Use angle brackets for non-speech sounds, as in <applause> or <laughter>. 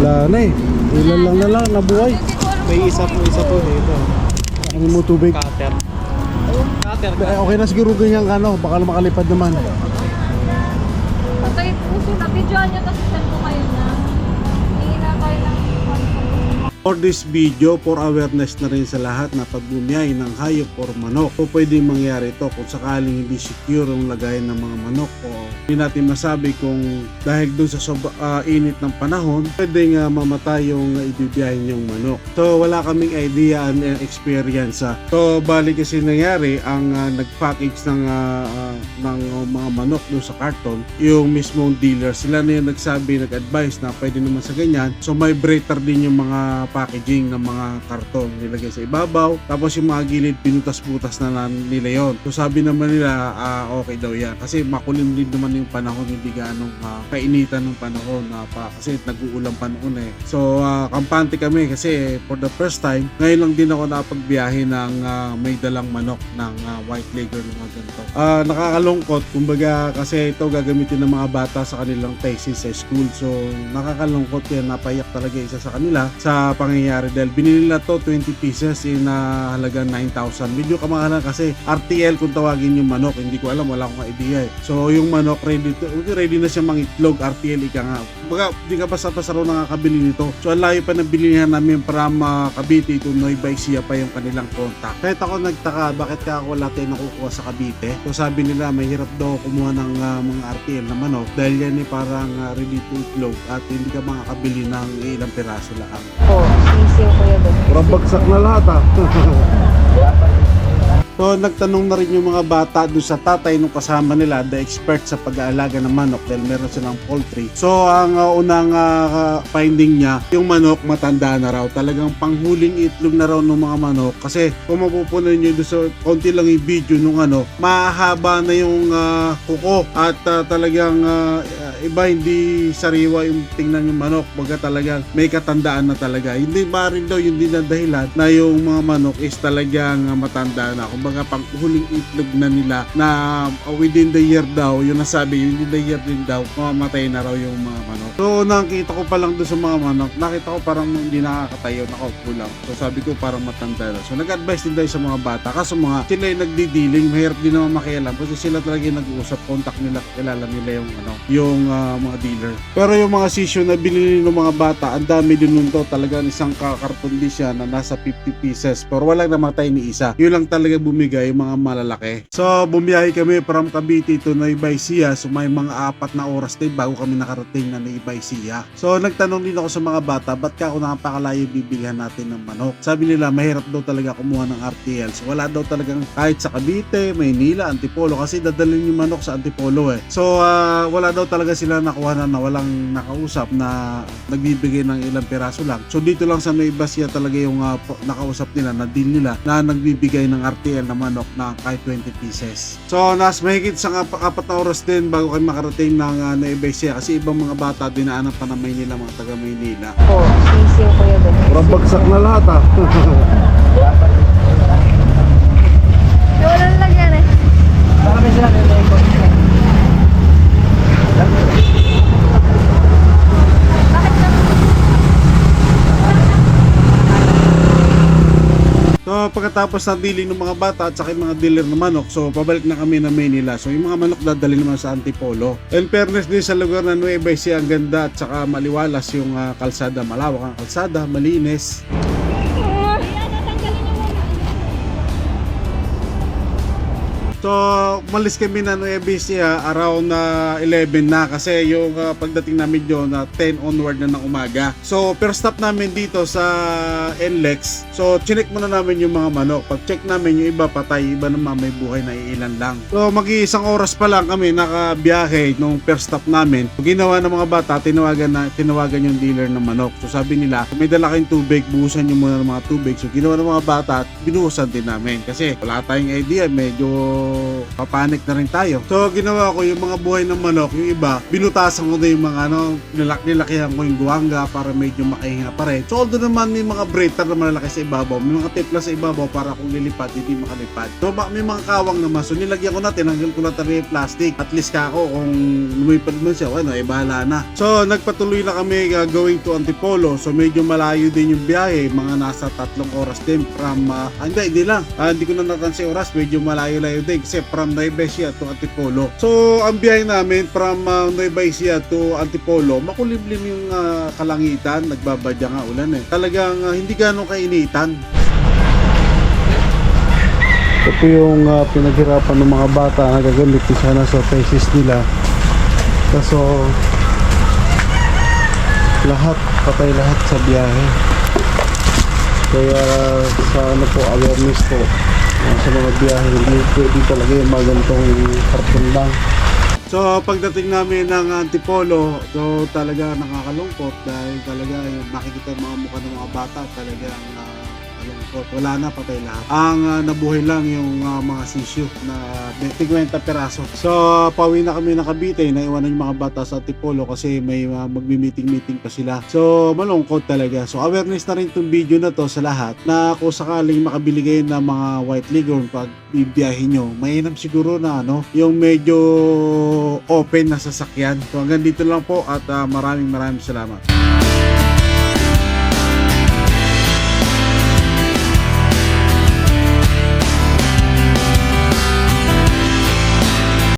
wala na eh. Ilan lang na lang nabuhay. May isa po, isa po dito. Ano mo tubig? Cutter. Cutter. Eh, Okay na siguro ganyan ka no, baka makalipad naman. Patay puso na. Videoan nyo tapos send ko kayo na. For this video, for awareness na rin sa lahat na pag bumiyay ng hayop or manok, o pwedeng mangyari ito kung sakaling hindi secure ang lagayan ng mga manok o hindi natin masabi kung dahil doon sa sob- ah, init ng panahon, pwedeng ah, mamatay yung ibibiyahin yung manok. So wala kaming idea and uh, experience. ah. So bali kasi nangyari, ang ah, nag-package ng, ah, ah, ng mga manok doon sa carton, yung mismong dealer, sila na yung nagsabi, nag-advise na pwede naman sa ganyan. So may breather din yung mga packaging ng mga karton nilagay sa ibabaw. Tapos yung mga gilid, pinutas-butas na lang nila yon. So sabi naman nila, ah, okay daw yan. Kasi makulim din naman yung panahon, hindi ganong ah, kainitan ng panahon. na pa, kasi nag-uulang panahon eh. So ah, kampante kami kasi for the first time, ngayon lang din ako napagbiyahe ng ah, may dalang manok ng ah, white lager ng mga ganito. Ah, nakakalungkot, kumbaga kasi ito gagamitin ng mga bata sa kanilang thesis sa school. So nakakalungkot yan, napayak talaga isa sa kanila sa pangyayari dahil binili nila to 20 pieces in uh, halagang 9,000. Medyo kamahalan kasi RTL kung tawagin yung manok, hindi ko alam, wala akong idea eh. So yung manok ready to, ready na siya mangitlog, RTL ika nga. Baga, di ka basta-basta raw nakakabili nito. So ang layo pa ng bilihan namin para makabiti ito, Noy Baisia pa yung kanilang contact. Kahit ako nagtaka, bakit ka ako wala tayo nakukuha sa Cavite? So sabi nila, may hirap daw kumuha ng ah, mga RTL na manok dahil yan eh parang ah, ready to itlog at hindi ka makakabili ng ilang piraso lang. Po, Parang bagsak na lahat ah. <laughs> So nagtanong na rin yung mga bata doon sa tatay nung kasama nila, the expert sa pag-aalaga ng manok dahil meron silang poultry. So ang uh, unang uh, finding niya, yung manok matanda na raw. Talagang panghuling itlog na raw ng mga manok. Kasi kung mapupunan nyo doon sa konti lang yung video nung ano, mahaba na yung uh, kuko at uh, talagang uh, iba hindi sariwa yung tingnan yung manok. Baga talagang may katandaan na talaga. Hindi ba rin daw yung din ang dahilan na yung mga manok is talagang matanda na. Kumbaga pang huling itlog na nila na uh, within the year daw, yung nasabi, within the year din daw, mamamatay na raw yung mga manok. So nakita ko pa lang doon sa mga manok, nakita ko parang hindi nakakatayo, nakaupo lang. So sabi ko parang matanda na. So nag-advise din tayo sa mga bata. Kaso mga sila yung nagdidiling, mahirap din naman makialam kasi sila talaga yung nag-uusap, contact nila, kilala nila yung ano, yung ah, mga dealer. Pero yung mga sisyo na binili ng mga bata, ang dami din nun to. Talagang isang kakarton din siya na nasa 50 pieces. Pero walang namatay ni isa. Yun lang talaga bumigay yung mga malalaki. So bumiyahe kami from Cavite to Nueva. So may mga apat na oras din bago kami nakarating na Nueva. So nagtanong din ako sa mga bata, ba't ka ako nakapakalayo bibilihan natin ng manok? Sabi nila, mahirap daw talaga kumuha ng RTL. So wala daw talagang kahit sa Cavite, Maynila, Antipolo kasi dadalhin yung manok sa Antipolo eh. So ah, wala daw talaga sila nakuha na, na walang nakausap na nagbibigay ng ilang piraso lang. So dito lang sa Nueva Ecija talaga yung po- nakausap nila, na deal nila na nagbibigay ng RTL na manok na kahit 20 pieces. So nas mahigit sa apat na oras din bago kami makarating ng uh, Nueva Ecija kasi ibang mga bata dinaanan pa ng Maynila, mga taga Maynila. Po, sisiw ko yun doon. Parang bagsak na lahat ah. <laughs> Yung walang lagyan eh. Bakit naman? So pagkatapos na dealing ng mga bata at saka yung mga dealer ng manok, so pabalik na kami na Maynila. So yung mga manok dadali naman sa Antipolo. In fairness din sa lugar na Nueva Ecija, ang ganda at saka maliwalas yung ah, kalsada. Malawak ang kalsada, malinis. So, malis kami na Nueva Ecija around na 11 na kasi yung ah, pagdating namin doon na 10 onward na ng umaga. So, first stop namin dito sa NLEX. So, chinek muna namin yung mga manok. Pag check namin yung iba patay, iba naman may buhay na iilan lang. So, mag-iisang oras pa lang kami nakabiyahe nung first stop namin. Ginawa ng mga bata, tinawagan na tinawagan yung dealer ng manok. So, sabi nila, may dala kayong tubig, buhusan nyo muna ng mga tubig. So, ginawa ng mga bata at binuhusan din namin kasi wala tayong idea, medyo panic na rin tayo. So ginawa ko yung mga buhay ng manok, yung iba, binutasan ko na yung mga ano, nilak nilakihan ko yung guwangga para medyo makahinga pa rin. So although naman may mga breather na malalaki sa ibabaw, may mga tipla sa ibabaw para kung lilipad, hindi makalipad. So may mga kawang naman, so nilagyan ko na, tinanggal ko na talaga yung plastic. At least kako kung lumipad man siya, ano, eh bahala na. So nagpatuloy na kami uh, going to Antipolo. So medyo malayo din yung biyahe, mga nasa tatlong oras din from, uh, hindi, hindi lang. Ah, hindi ko na natansi oras, medyo malayo-layo din kasi from Nueva Ecija to Antipolo. So ang biyahe namin from uh, Nueva Ecija to Antipolo, makulimlim yung ah, kalangitan, nagbabadya nga ulan eh. Talagang ah, hindi ganong kainitan. Ito yung ah, pinaghirapan ng mga bata na gagamitin sana sa thesis nila. Kaso lahat, patay lahat sa biyahe. Kaya sa ano po, awareness po sa mga biyahe, hindi pwede talaga yung mga ganitong karton lang. So pagdating namin ng Antipolo, so talaga nakakalungkot dahil talaga yung nakikita yung mga mukha ng mga bata talagang uh, kalungkot. Wala na, patay lahat. Ang ah, nabuhay lang yung ah, mga sisyo na 50 peraso. So pauwi na kami ng Cavite, naiwanan yung mga bata sa Antipolo kasi may uh, magmi-meeting-meeting pa sila. So malungkot talaga. So awareness na rin itong video na to sa lahat na kung sakaling makabili kayo ng mga white leghorn pag bibiyahin nyo, mainam siguro na ano, yung medyo open na sasakyan. So hanggang dito lang po at ah, maraming maraming salamat.